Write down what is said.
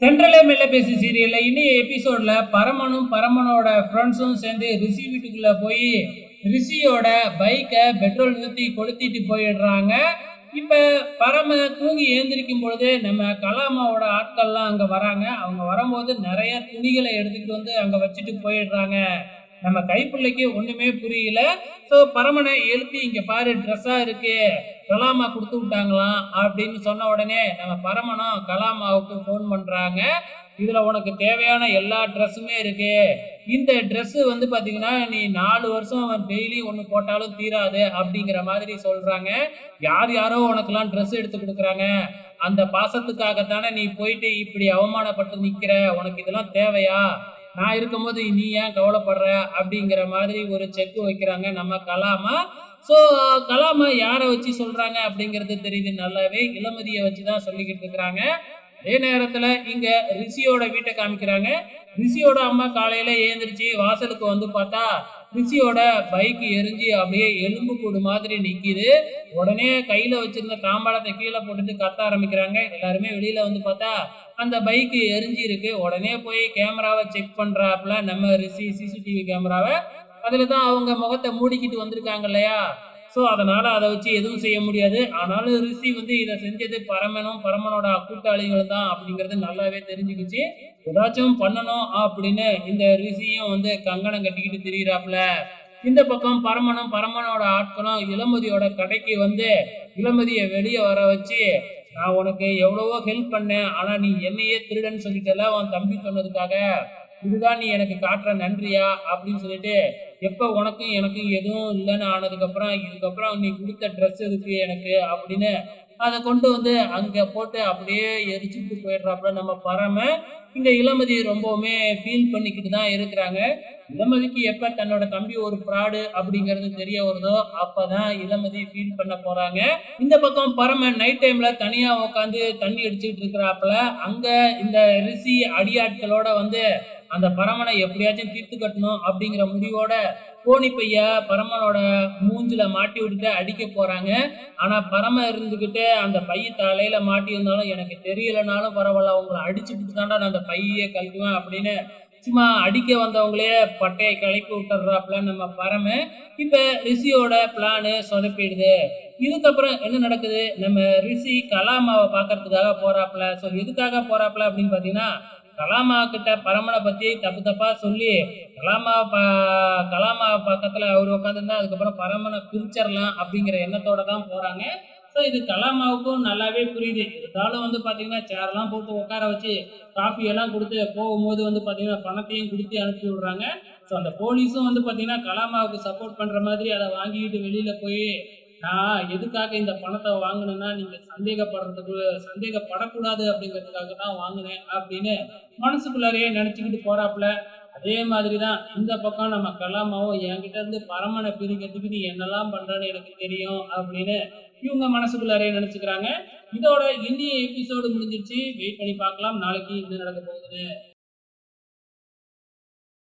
தென்றலே மெல்ல பேசி சீரியல்ல இனிய எபிசோட்ல பரமனும் பரமனோட ஃப்ரெண்ட்ஸும் சேர்ந்து ரிஷி வீட்டுக்குள்ள போய் ரிஷியோட பைக்கை பெட்ரோல் நிறுத்தி கொளுத்திட்டு போயிடுறாங்க. இப்ப பரம தூங்கி ஏந்திரிக்கும் பொழுது நம்ம கலாமாவோட ஆட்கள்லாம் அங்க வராங்க. அவங்க வரும்போது நிறைய துணிகளை எடுத்துக்கிட்டு வந்து அங்க வச்சுட்டு போயிடுறாங்க. நம்ம கைப்பிள்ளைக்கு ஒண்ணுமே புரியல. சோ பரமனை எழுப்பி இங்க பாரு ட்ரெஸ்ஸா இருக்கு. கலாமா கொடுத்து விட்டாங்களாம் அப்படின்னு சொன்ன உடனே நம்ம பரமனும் கலாமாவுக்கு ஃபோன் பண்ணுறாங்க இதில் உனக்கு தேவையான எல்லா ட்ரெஸ்ஸுமே இருக்கு. இந்த ட்ரெஸ்ஸு வந்து பார்த்தீங்கன்னா நீ நாலு வருஷம் அவன் டெய்லி ஒன்று போட்டாலும் தீராது அப்படிங்கிற மாதிரி சொல்கிறாங்க யார் யாரோ உனக்கெல்லாம் ட்ரெஸ் எடுத்து கொடுக்குறாங்க. அந்த பாசத்துக்காகத்தானே நீ போயிட்டு இப்படி அவமானப்பட்டு நிற்கிற உனக்கு இதெல்லாம் தேவையா? நான் இருக்கும்போது நீ ஏன் கவலைப்படுற? அப்படிங்கிற மாதிரி ஒரு செக் வைக்கிறாங்க நம்ம கலாமா. ஸோ கலாமை யாரை வச்சு சொல்கிறாங்க அப்படிங்கிறது தெரியுது. நல்லாவே இளமதியை வச்சு தான் சொல்லிக்கிட்டு இருக்கிறாங்க. அதே நேரத்தில் இங்கே ரிஷியோட வீட்டை காமிக்கிறாங்க. ரிஷியோட அம்மா காலையில் ஏந்திரிச்சு வாசலுக்கு வந்து பார்த்தா ரிஷியோட பைக் எரிஞ்சு அப்படியே எலும்பு கூடு மாதிரி நிற்கிது உடனே கையில் வச்சிருந்த தாம்பாளத்தை கீழே போட்டுட்டு கத்த ஆரம்பிக்கிறாங்க. எல்லாருமே வெளியில் வந்து பார்த்தா அந்த பைக்கு எரிஞ்சு இருக்கு உடனே போய் கேமராவை செக் பண்ணுறாப்புல நம்ம ரிஷி சிசிடிவி கேமராவை அதுல தான் அவங்க முகத்தை மூடிக்கிட்டு வந்திருக்காங்க இல்லையா? ஸோ அதனால் அதை வச்சு எதுவும் செய்ய முடியாது. ஆனாலும் ரிஷி வந்து இதை செஞ்சது பரமனும் பரமனோட கூட்டாளிகள் தான் அப்படிங்கிறது நல்லாவே தெரிஞ்சுக்கிச்சு. ஏதாச்சும் பண்ணணும் அப்படின்னு இந்த ரிஷியும் வந்து கங்கணம் கட்டிக்கிட்டு திரியிறாப்புல. இந்த பக்கம் பரமனும் பரமனோட ஆட்களும் இளமதியோட கடைக்கு வந்து இளமதியை வெளியே வர வச்சு நான் உனக்கு எவ்வளவோ ஹெல்ப் பண்ணேன் ஆனால் நீ என்னையே திருடன்னு சொல்லிட்டல உன் தம்பி சொன்னதுக்காக? இதுதான் நீ எனக்கு காட்டுற நன்றியா அப்படின்னு சொல்லிட்டு எப்போ உனக்கும் எனக்கும் எதுவும் இல்லைன்னு ஆனதுக்கப்புறம் இதுக்கப்புறம் நீ கொடுத்த ட்ரெஸ் இருக்கு எனக்கு அப்படின்னு அதை கொண்டு வந்து அங்கே போட்டு அப்படியே எரிச்சுட்டு போயிடுறாப்புல நம்ம பறம இந்த இளமதி ரொம்பவுமே ஃபீல் பண்ணிக்கிட்டு தான் இருக்கிறாங்க. இளமதிக்கு எப்போ தன்னோட தம்பி ஒரு ஃப்ராடு அப்படிங்கிறது தெரிய வருதோ அப்போதான் இளமதி ஃபீல் பண்ண போகிறாங்க இந்த பக்கம் பரம நைட் டைமில் தனியாக உட்காந்து தண்ணி அடிச்சுக்கிட்டு இருக்கிறாப்புல அங்கே இந்த ரிஷி அடியாட்களோட வந்து அந்த பரமனை எப்படியாச்சும் தீர்த்து கட்டணும் அப்படிங்கிற முடிவோட கோணி பைய பரமனோட மூஞ்சில மாட்டி விட்டுட்டு அடிக்க போறாங்க. ஆனா பரம இருந்துகிட்டு அந்த பைய தலையில மாட்டி இருந்தாலும் எனக்கு தெரியலனாலும் பரவாயில்ல உங்களை அடிச்சுட்டு தாண்டா நான் அந்த பையே கழிக்குவேன் அப்படின்னு சும்மா அடிக்க வந்தவங்களே பட்டையை கிளப்பி விட்டுறாப்புல நம்ம பரம. இப்ப ரிஷியோட பிளானு சொதப்பிடுது. இதுக்கப்புறம் என்ன நடக்குது? நம்ம ரிஷி கலாமாவை பார்க்கறதுக்காக போறாப்புல. ஸோ எதுக்காக போறாப்புல அப்படின்னு பாத்தீங்கன்னா கலாமா கிட்ட பரமனை பத்தி தப்பு தப்பா சொல்லி கலாமா ப கலாமா பக்கத்துல அவர் உட்காந்துருந்தா அதுக்கப்புறம் பரமனை பிரிச்சிடலாம் அப்படிங்கிற எண்ணத்தோட தான் போறாங்க. ஸோ இது கலாமாவுக்கும் நல்லாவே புரியுது. இருந்தாலும் வந்து பாத்தீங்கன்னா சேர்லாம் போட்டு உட்கார வச்சு காஃபி எல்லாம் கொடுத்து போகும்போது வந்து பாத்தீங்கன்னா பணத்தையும் கொடுத்து அனுப்பி விடுறாங்க. ஸோ அந்த போலீஸும் வந்து பார்த்தீங்கன்னா கலாமாவுக்கு சப்போர்ட் பண்ணுற மாதிரி அதை வாங்கிக்கிட்டு வெளியில் போய் நான் எதுக்காக இந்த பணத்தை வாங்கினேன்னா நீங்க சந்தேகப்படுறதுக்கு சந்தேகப்படக்கூடாது அப்படிங்கிறதுக்காக தான் வாங்கினேன் அப்படின்னு மனசுக்குள்ளாரையே நினைச்சுக்கிட்டு போறாப்புல. அதே மாதிரி தான் இந்த பக்கம் நம்ம கலாமாவும் என்கிட்ட இருந்து பரமனை பிரிக்கிறதுக்கு நீ என்னெல்லாம் பண்றேன்னு எனக்கு தெரியும் அப்படின்னு இவங்க மனசுக்குள்ளாரே நினைச்சுக்கிறாங்க. இதோட இந்திய எபிசோடு முடிஞ்சிருச்சு. வெயிட் பண்ணி பார்க்கலாம். நாளைக்கு என்ன நடக்க போகுது